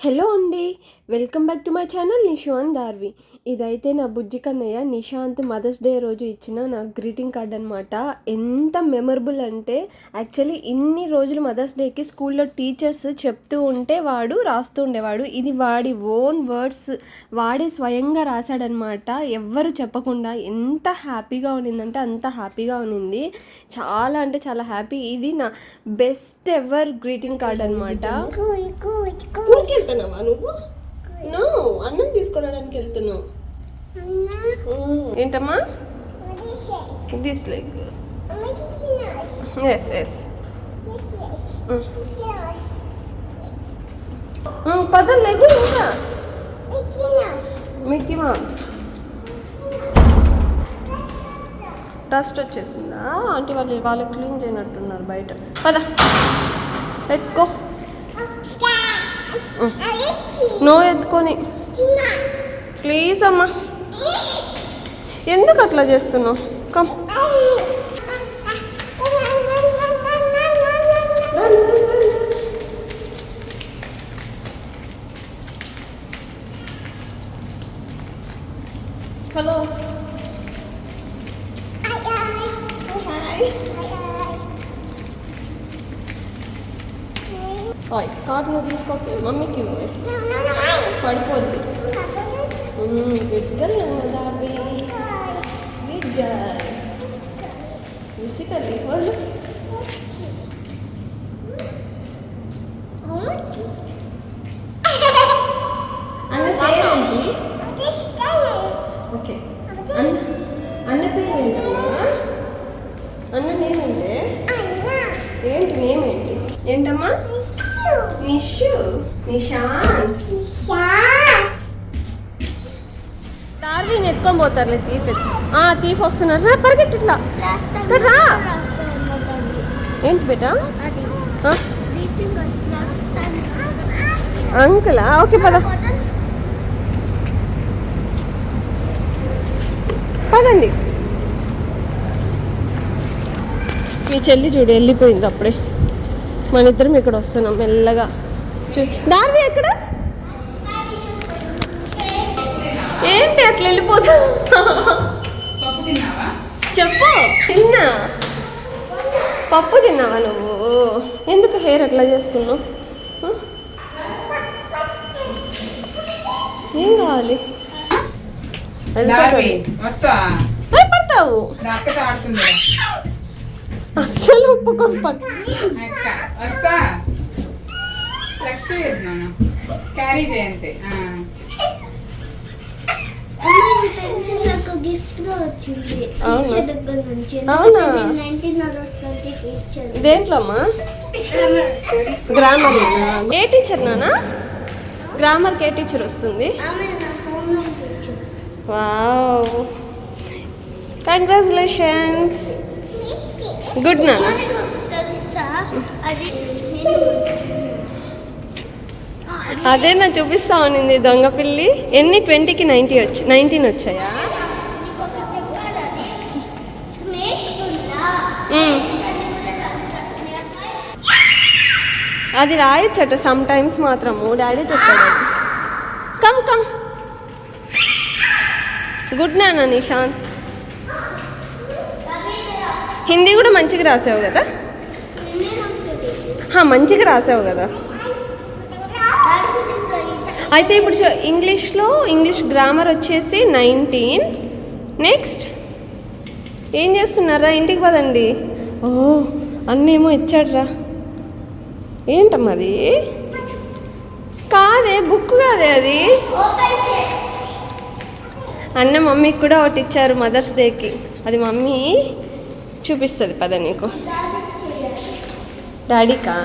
Hello అండి welcome back to my channel Nishant Darvi ఇదైతే నా బుజ్జి కన్నయ్య నిశాంత్ మదర్స్ డే రోజు ఇచ్చిన నా గ్రీటింగ్ కార్డ్ అనమాట ఎంత మెమరబుల్ అంటే యాక్చువల్లీ ఇన్ని రోజులు మదర్స్ డేకి స్కూల్లో టీచర్స్ చెప్తూ ఉంటే వాడు రాస్తూ ఉండేవాడు. ఇది వాడి ఓన్ వర్డ్స్ వాడే స్వయంగా రాశాడనమాట ఎవ్వరు చెప్పకుండా ఎంత హ్యాపీగా ఉన్నిందంటే అంత హ్యాపీగా ఉన్నింది. చాలా అంటే చాలా హ్యాపీ. ఇది నా బెస్ట్ ఎవర్ గ్రీటింగ్ కార్డ్ అనమాట స్కూల్కి వెళ్తున్నావా నువ్వు? నో అన్నం తీసుకురావడానికి వెళ్తున్నావు. మ్మ్. ఏంటమ్మా? దిస్ లైక్ ఎస్ ఎస్ పదలేదు ఇంకా. Mickey Mouse. డస్ట్ వచ్చేసిందా? ఆంటీ వాళ్ళు వాళ్ళు క్లీన్ చేయనట్టున్నారు బయట. పద. లెట్స్ గో నో ఎత్తుకొని. ప్లీజ్ అమ్మా. ఎందుకు అట్లా చేస్తున్నావు? కమ్ హలో హాయ్ కార్డు నువ్వు తీసుకోకే మమ్మీకి పడిపోద్ది. దాబి పేరేంటి ఓకే. అన్న అన్న పేరు ఏంటమ్మా అన్న నేమ్ ఏంటి? ఏంటి నేమ్ ఏంటి? ఏంటమ్మా? నిషు నిశాంత్ డార్విన్ ఎత్తుకొని పోతారులే తీఫ్ ఆ తీఫ్ వస్తున్నారు రా పరిగెట్టు ఇట్లా రా. ఏంటి బేటా? అంకులా? ఓకే పద. పదండి. మీ చెల్లి చూడు వెళ్ళిపోయింది అప్పుడే. మన ఇద్దరం ఇక్కడ వస్తున్నాం మెల్లగా. డార్వి ఎక్కడ? ఏంటి అట్లా వెళ్ళిపోతా? చెప్పు తిన్నా. పప్పు తిన్నావా నువ్వు? ఎందుకు హెయిర్ అట్లా చేసుకున్నావు? ఏం కావాలి? డార్వి అస్సలు ఒప్పుకోదు అక్క వస్తా. ఫ్లెక్స్ చేస్తున్నాను క్యారీ చేయంతే. నాకు గిఫ్ట్గా వచ్చింది. అవునా? టీచర్ దగ్గర నుంచి. అవునా? నైన్టీన్ వస్తుంది టీచర్ దేంట్లో అమ్మా గ్రామర్ ఏ టీచర్ నానా గ్రామర్కి ఏ టీచర్ వస్తుంది? వావ్ కంగ్రాచులేషన్స్ గుడ్ నానా తెలుసా అది నా చూపిస్తా ఉన్నింది దొంగ పిల్లి. ఎన్ని? ట్వంటీకి నైంటీ వచ్చి నైన్టీన్ వచ్చాయా? అది ఉందా రాయొచ్చట సమ్ టైమ్స్ మాత్రము. డాడీ చెప్పాడు. Come come. గుడ్ నాన్న నిశాంత్. హిందీ కూడా మంచిగా రాసావు కదా? మంచిగా రాసావు కదా? అయితే ఇప్పుడు ఇంగ్లీష్లో ఇంగ్లీష్ గ్రామర్ వచ్చేసి నైన్టీన్. నెక్స్ట్ ఏం చేస్తున్నారా? ఇంటికి పదండి. ఓ అన్నేమో ఇచ్చాడ్రా. ఏంటమ్మా అది? కాదే బుక్ కాదే అది? అన్న మమ్మీకి కూడా ఒకటి ఇచ్చారు మదర్స్ డేకి. అది మమ్మీ చూపిస్తుంది పద నీకు. డాడీకా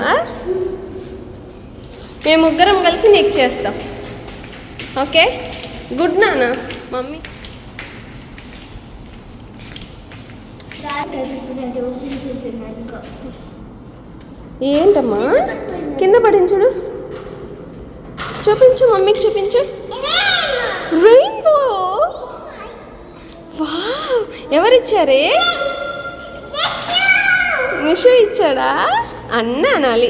మేము ముగ్గురం కలిసి నీకు చేస్తాం. ఓకే? గుడ్ నానా? మమ్మీ ఏంటమ్మా? కింద పడింది చూడు. చూపించు మమ్మీకి చూపించు. Rainbow wow ఎవరిచ్చారే? నిషు ఇచ్చాడా? అన్న అనాలి.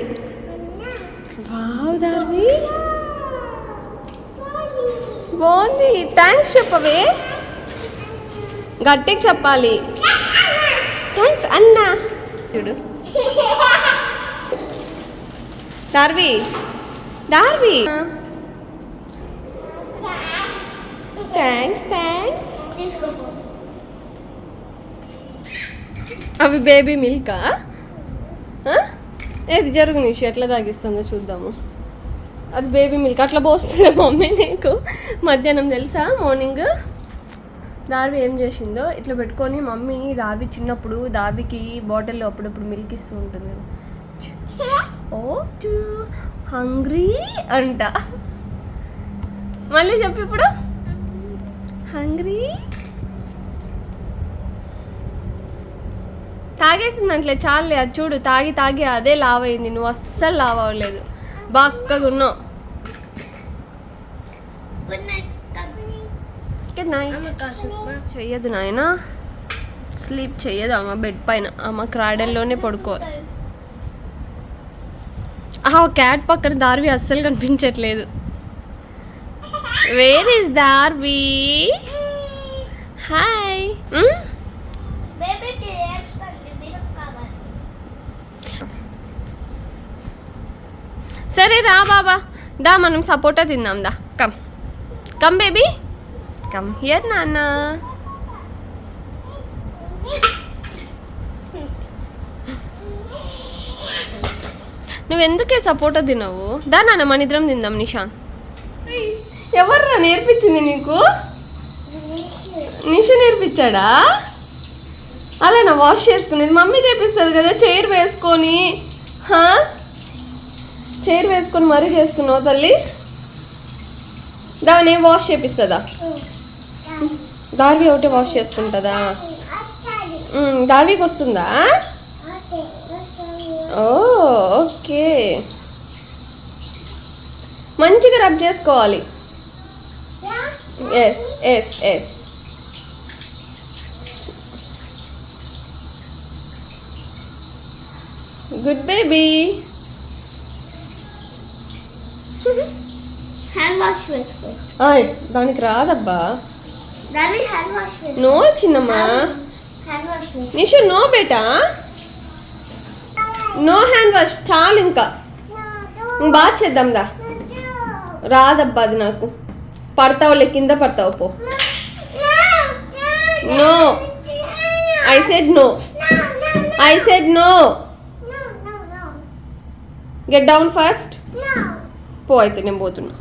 వావ్ దార్వి బాగుంది. థ్యాంక్స్ చెప్పవే. గట్టిగా చెప్పాలి. థ్యాంక్స్ అన్నా. చూడు. దార్వి దార్వి థ్యాంక్స్ థ్యాంక్స్ అవి బేబీ మిల్కా ఏది జరుగు నిషి? ఎట్లా తాగిస్తుందో చూద్దాము. అది బేబీ మిల్క్ అట్లా పోస్తుంది మమ్మీ నీకు? మధ్యాహ్నం తెలుసా? మార్నింగ్ దార్వి ఏం చేసిందో? ఇట్లా పెట్టుకొని మమ్మీ దార్వి చిన్నప్పుడు దార్వికి బాటిల్లో అప్పుడప్పుడు మిల్క్ ఇస్తూ ఉంటుంది ఓ టూ హంగ్రీ అంట. మళ్ళీ చెప్పు ఇప్పుడు. హంగ్రీ తాగేసిందంట్లే చాలే అది చూడు తాగి తాగి అదే లావ్ అయింది. నువ్వు అస్సలు లావ్ అవ్వలేదు. బాక్కగా ఉన్నావు చెయ్యదు నాయన. స్లీప్ చెయ్యదు అమ్మ బెడ్ పైన. అమ్మ క్రాడల్లోనే పడుకో. ఆ క్యాట్ పక్కన దార్వి అస్సలు కనిపించట్లేదు. Where is Darvi? హాయ్ బేబీకి ఏడ్చుకోండి మీరు కావాలి సరే రా బాబా. దా మనం సపోటా తిందాం దా. Come. Come baby. Come here నాన్న. నువ్వెందుకే సపోటా తినవు? దా నాన్న మన ఇద్దరం తిందాం నిషాన్. ఎవర్రా నేర్పించింది నీకు? నిష నేర్పించాడా? అలానా వాష్ చేసుకునేది మమ్మీ చేపిస్తుంది కదా చైర్ వేసుకొని. హా? చైర్ వేసుకొని మరీ చేస్తున్నావు తల్లి? దాన్ని వాష్ చేపిస్తుందా? దార్వి ఒకటి వాష్ చేసుకుంటుందా? దార్వికి వస్తుందా? Oh okay. మంచిగా రబ్ చేసుకోవాలి. Yes yes yes good baby hand wash వేసుకో. దానికి రాదబ్బా. నో చిన్నమ్మా. నిషు నో బేటా? నో హ్యాండ్ వాష్ చాలు ఇంకా. బాగా చేద్దాం దా రాదబ్బా అది నాకు. పడతావులే కింద పడతావు పో. No. I said no I said no get down first పో అయితే నేను పోతున్నా.